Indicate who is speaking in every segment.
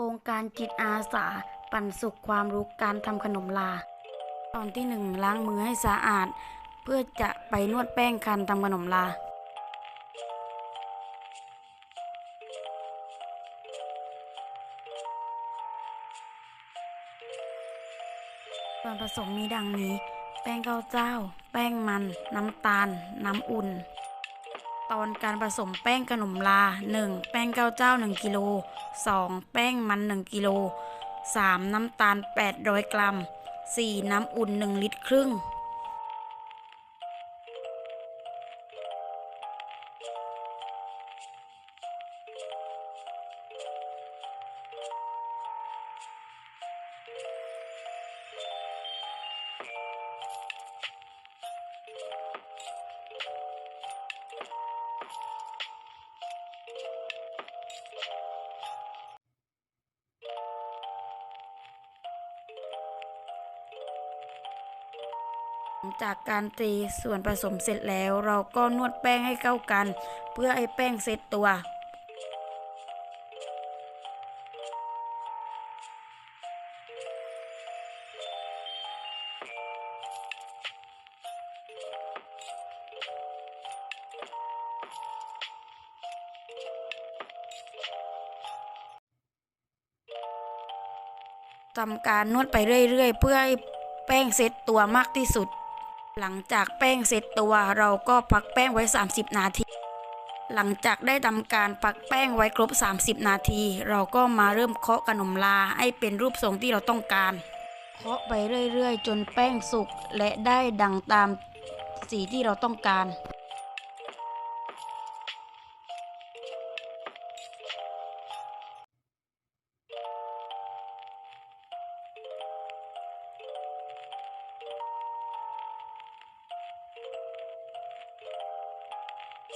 Speaker 1: โครงการจิตอาสา ปันสุขความรู้การทำขนมลา ตอนที่หนึ่งล้างมือให้สะอาด เพื่อจะไปนวดแป้งคันทำขนมลา ส่วนผสมมีดังนี้ แป้งข้าวเจ้า แป้งมัน น้ำตาล น้ำอุ่น ตอนการผสมแป้งขนมลา 1. แป้งเก้าเจ้า 1 กิโล 2. แป้งมัน 1 กิโล 3. น้ำตาล 800 กรัม 4. น้ำอุ่น 1 ลิตรครึ่ง หลังจากการตีส่วนผสมเสร็จแล้ว เราก็นวดแป้งให้เข้ากัน เพื่อให้แป้งเซตตัว ทำการนวดไปเรื่อยๆ เพื่อให้แป้งเซตตัวมากที่สุด หลังจากแป้งเสร็จตัวเราก็พักแป้งไว้ 30 นาที หลังจากได้ทำการพักแป้งไว้ครบ 30 นาที เราก็มาเริ่มเคาะขนมลาให้เป็นรูปทรงที่เราต้องการ เคาะไปเรื่อยๆ จนแป้งสุกและได้ดังตามสีที่เราต้องการ แป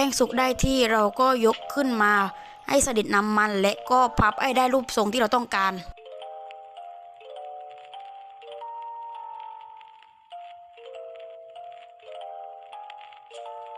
Speaker 1: ้งสุกได้ที่เราก็ยกขึ้นมาให้สดิดน้ำมันและก็พับให้ได้รูปทรงที่เราต้องการ you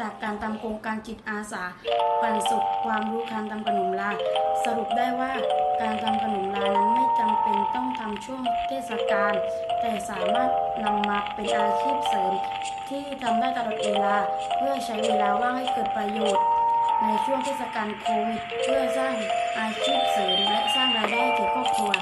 Speaker 1: จากการทำโครงการจิตอาสาปันสุขความรู้การทำขนมลา สรุปได้ว่าการทำขนมลานั้นไม่จำเป็นต้องทำช่วงเทศกาลแต่สามารถนำมาเป็นอาชีพเสริม ที่ทำได้ตลอดเวลา เพื่อใช้เวลาว่างให้เกิดประโยชน์ ในช่วงเทศกาลโควิดเพื่อสร้างอาชีพเสริมและสร้างรายได้แก่ครอบครัว